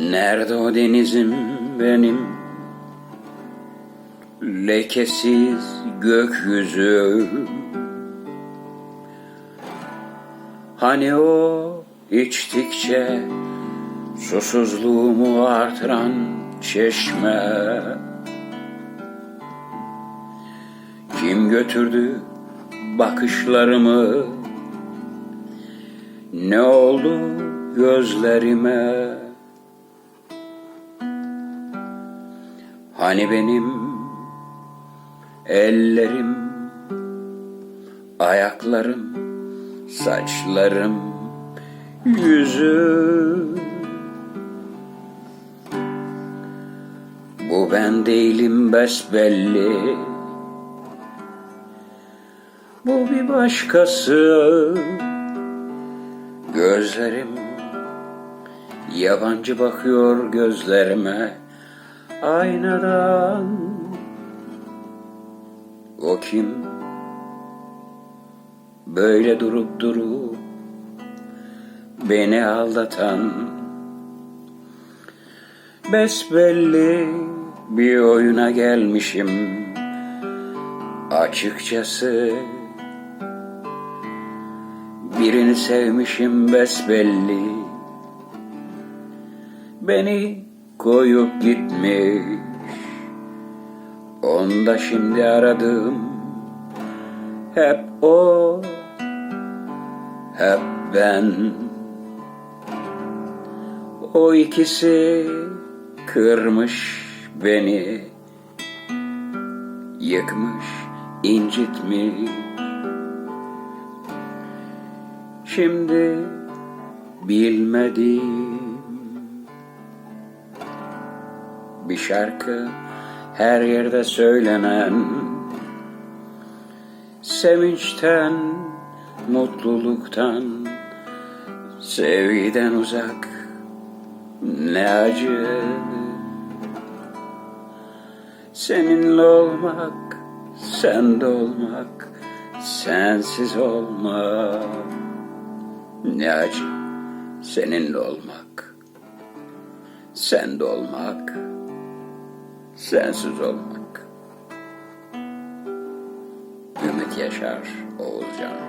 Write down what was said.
Nerede o denizim benim? Lekesiz gökyüzü Hani o içtikçe susuzluğumu artıran çeşme? Kim götürdü bakışlarımı? Ne oldu gözlerime Hani benim ellerim Ayaklarım Saçlarım Yüzüm. Bu ben değilim besbelli. Bu bir başkası. Gözlerim Yabancı bakıyor gözlerime Aynadan. O kim? Böyle durup durup Beni aldatan Besbelli bir oyuna gelmişim. Açıkçası Birini sevmişim besbelli. Beni koyup gitmiş Onda şimdi aradım. Hep o Hep ben. O ikisi Kırmış beni. Yıkmış incitmiş. Şimdi bilmedim bir şarkı her yerde söylenen Sevinçten, mutluluktan, sevgiden uzak ne acı. Seninle olmak, sende olmak, sensiz olmak ne acı. Seninle olmak, sende olmak sensiz olmak. Ümit Yaşar Oğuzcan